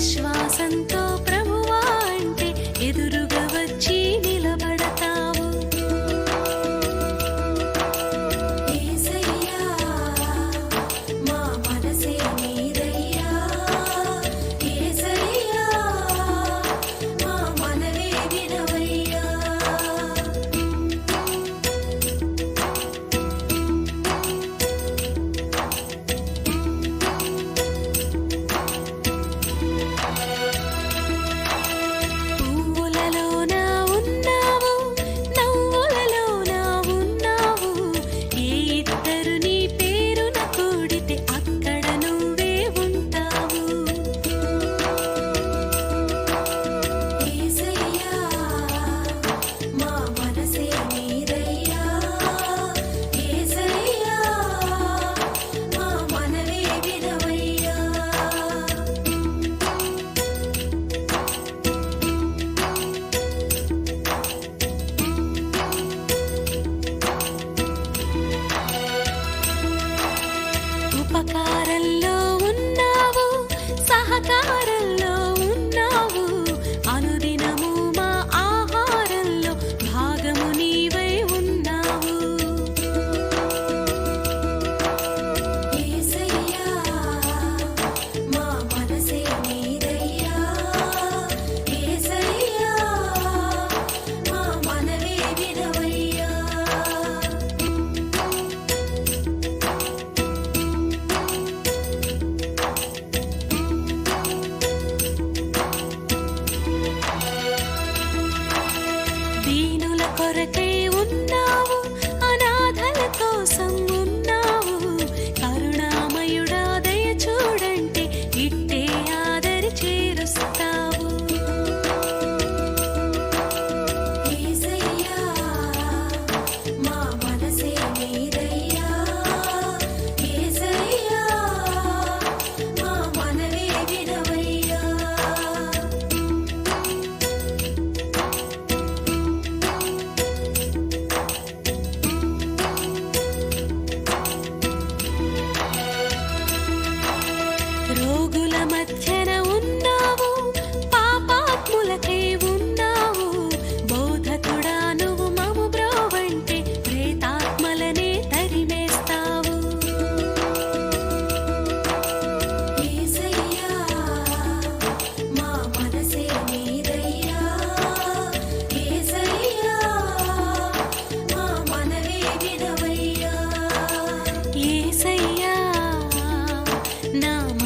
విశ్వాసంతో ചെറുപ്പക്കാരല്ലോ porque நாம்